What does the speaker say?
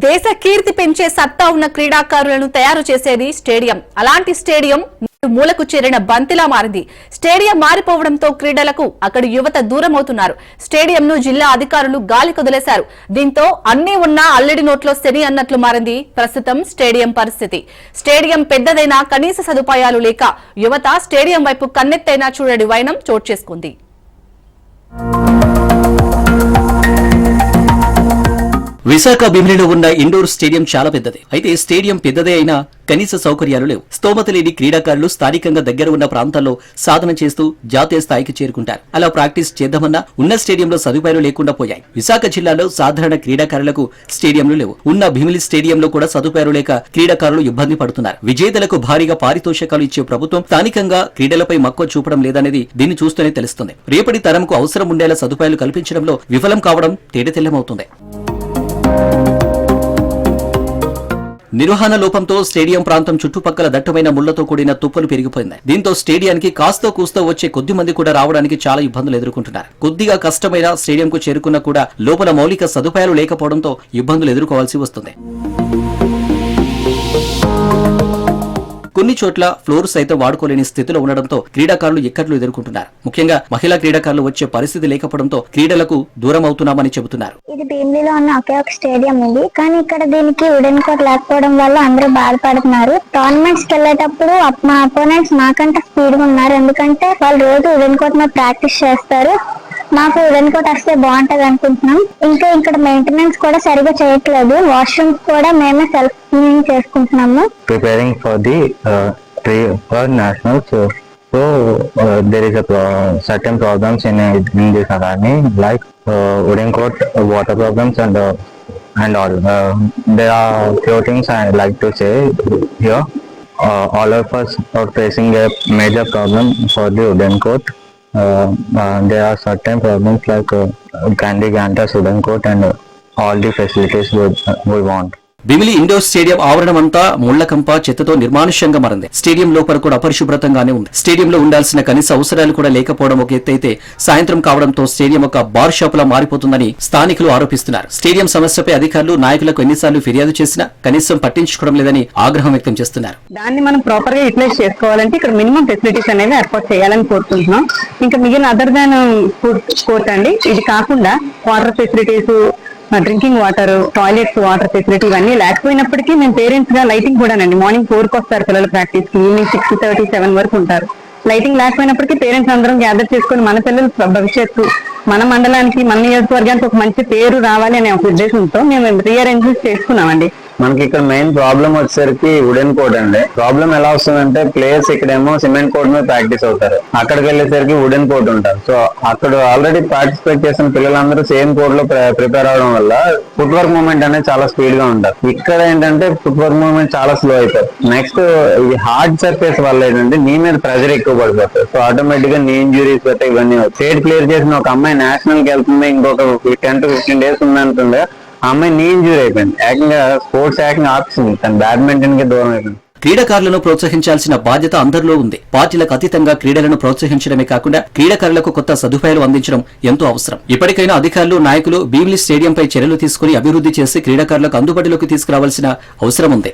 దేశ కీర్తి పెంచే సత్తా ఉన్న క్రీడాకారులను తయారు చేసేది స్టేడియం. అలాంటి స్టేడియం మూలకు చేరిన బంతిలా మారింది. స్టేడియం మారిపోవడంతో క్రీడలకు అక్కడి యువత దూరమవుతున్నారు. స్టేడియంను జిల్లా అధికారులు గాలి కదిలేశారు. దీంతో అన్నీ ఉన్నా అల్లడి నోట్లో శని అన్నట్లు మారింది ప్రస్తుతం స్టేడియం పరిస్థితి. స్టేడియం పెద్దదైనా కనీస సదుపాయాలు లేక యువత స్టేడియం వైపు కన్నెత్తైనా చూడడి వైనం చోటు చేసుకుంది. విశాఖ భీమిలిలో ఉన్న ఇండోర్ స్టేడియం చాలా పెద్దది. అయితే స్టేడియం పెద్దదే అయినా కనీస సౌకర్యాలు లేవు. స్తోమత లేని క్రీడాకారులు స్థానికంగా దగ్గర ఉన్న ప్రాంతాల్లో సాధన చేస్తూ జాతీయ స్థాయికి చేరుకుంటారు. అలా ప్రాక్టీస్ చేద్దామన్నా ఉన్న స్టేడియంలో సదుపాయాలు లేకుండా పోయాయి. విశాఖ జిల్లాలో సాధారణ క్రీడాకారులకు స్టేడియంలు లేవు. ఉన్న భీమిలి స్టేడియంలో కూడా సదుపాయాలు లేక క్రీడాకారులు ఇబ్బంది పడుతున్నారు. విజేతలకు భారీగా పారితోషికాలు ఇచ్చే ప్రభుత్వం స్థానికంగా క్రీడలపై మక్కువ చూపడం లేదనేది దీన్ని చూస్తూనే తెలుస్తుంది. రేపటి తరంకు అవసరం ఉండేలా సదుపాయాలు కల్పించడంలో విఫలం కావడం తేటతెల్లమవుతుంది. నిర్వహణ లోపంతో స్టేడియం ప్రాంతం చుట్టుపక్కల దట్టమైన ముళ్ళతో కూడిన తుప్పలు పెరిగిపోయింది. దీంతో స్టేడియానికి కాస్తో కూస్తో వచ్చే కొద్ది మంది కూడా రావడానికి చాలా ఇబ్బందులు ఎదుర్కొంటున్నారు. కొద్దిగా కష్టమైన స్టేడియంకు చేరుకున్నా కూడా లోపల మౌలిక సదుపాయాలు లేకపోవడంతో ఇబ్బందులు ఎదుర్కోవాల్సి వస్తుంది. కొన్ని చోట్ల ఫ్లోర్ సైతం వాడుకోలేని స్థితిలో ఉండడంతో క్రీడాకారులు ఇక్కట్లు ఎదుర్కొంటున్నారు. ముఖ్యంగా మహిళా క్రీడాకారులు వచ్చే పరిస్థితి లేకపోవడంతో క్రీడలకు దూరం అవుతున్నామని చెబుతున్నారు. ఇది భీమిలిలో ఉన్న ఒకే ఒక స్టేడియం ఇది. కానీ ఇక్కడ దీనికి వుడెన్ కోట్ లేకపోవడం వల్ల అందరూ బాధపడుతున్నారు. టోర్నమెంట్స్కి వెళ్ళేటప్పుడు మా అపోనెంట్స్ మాకంటే స్పీడ్గా ఉన్నారు. ఎందుకంటే వాళ్ళు రోజు వుడెన్ కోట్ మీద ప్రాక్టీస్ చేస్తారు. మాకు రెండు వస్తే బాగుంటది అనుకుంటున్నాం. ఇంకా ఇక్కడ మెయింటెనెన్స్ కూడా సరిగా చేయట్లేదు. వాష్రూమ్స్ కూడా మేమే సెల్ఫ్ క్లీనింగ్ చేసుకుంటున్నాము. Preparing for the for national so there is certain problems in this అలానే like wooden court water problems and and all they are floatings like to say your all of are facing major problem for the wooden court Uh, uh, there are certain problems like uh, Gandhi Ganta Sudan Court and all the facilities we, uh, we want. Bheemili indoor stadium ఆవరణం అంతా ముళ్ళకంప చెత్తతో నిర్మానుష్యంగా మారింది. Stadium లోపల కూడా అపరిశుభ్రతంగానే ఉంది. స్టేడియంలో ఉండాల్సిన కనీస అవసరాలు కూడా లేకపోవడం ఒక ఎత్తైతే సాయంత్రం కావడంతో స్టేడియం ఒక బార్ షాప్ లా మారిపోతుందని స్థానికులు ఆరోపిస్తున్నారు. స్టేడియం సమస్యపై అధికారులు నాయకులకు ఎన్నిసార్లు ఫిర్యాదు చేసినా కనీసం పట్టించుకోవడం లేదని ఆగ్రహం వ్యక్తం చేస్తున్నారు. దాన్ని మనం ప్రాపర్గా యూటిలైజ్ చేసుకోవాలంటే ఇక్కడ మినిమం ఫెసిలిటీస్ అనేవి ఏర్పాటు చేయాలని కోరుకుంటున్నాం. ఇంకా మిగిలిన అదర్ దాన్ ఫుడ్ కోర్ట్ అండి. ఇది కాకుండా water facilities drinking water toilets water facility ఇవన్నీ లేకపోయినప్పటికీ మేము పేరెంట్స్గా లైటింగ్ కూడానండి. మార్నింగ్ ఫోర్కి వస్తారు పిల్లలు ప్రాక్టీస్కి. ఈవినింగ్ సిక్స్ థర్టీ సెవెన్ వరకు ఉంటారు. లైటింగ్ లేకపోయినప్పటికీ పేరెంట్స్ అందరం గ్యాదర్ చేసుకుని మన పిల్లలు భవిష్యత్తు మన మండలానికి మన నియోజకవర్గానికి ఒక మంచి పేరు రావాలి అనే ఒక ఉద్దేశంతో మేము రీఅరేంజ్మెంట్ చేసుకున్నామండి. మనకి ఇక్కడ మెయిన్ ప్రాబ్లం వచ్చేసరికి వుడెన్ కోట్ అండి. ప్రాబ్లం ఎలా వస్తుందంటే ప్లేయర్స్ ఇక్కడేమో సిమెంట్ కోట్ మీద ప్రాక్టీస్ అవుతారు. అక్కడికి వెళ్ళేసరికి వుడెన్ కోట్ ఉంటారు. సో అక్కడ ఆల్రెడీ పార్టిసిపేట్ చేసిన పిల్లలందరూ సేమ్ కోట్లో ప్రిపేర్ అవడం వల్ల ఫుట్ వర్క్ మూవ్మెంట్ అనేది చాలా స్పీడ్గా ఉంటారు. ఇక్కడ ఏంటంటే ఫుట్ వర్క్ మూవ్మెంట్ చాలా స్లో అవుతారు నెక్స్ట్ ఈ హార్డ్ సర్ఫేస్ వల్ల ఏంటంటే నీ మీద ప్రెజర్ ఎక్కువ పడిపోతుంది. సో ఆటోమేటిక్గా నీ ఇంజురీస్ పెట్టే ఇవన్నీ స్టేట్ క్లియర్ చేసిన ఒక అమ్మాయి నేషనల్కి వెళ్తుంది ఇంకొక టెన్ టు ఫిఫ్టీన్ డేస్ ఉందంటుండే ఆ అమ్మాయి నీ ఇంజూరీ అయిపోయింది. ఏకంగా స్పోర్ట్స్ ఏకంగా ఆప్షన్ తను బ్యాడ్మింటన్కి దూరం అయిపోయింది. క్రీడాకారులను ప్రోత్సహించాల్సిన బాధ్యత అందరిలో ఉంది. పార్టీలకు అతీతంగా క్రీడలను ప్రోత్సహించడమే కాకుండా క్రీడాకారులకు కొత్త సదుపాయాలు అందించడం ఎంతో అవసరం. ఇప్పటికైనా అధికారులు నాయకులు భీమిలి స్టేడియంపై చర్యలు తీసుకుని అభివృద్ధి చేసి క్రీడాకారులకు అందుబాటులోకి తీసుకురావాల్సిన అవసరం ఉంది.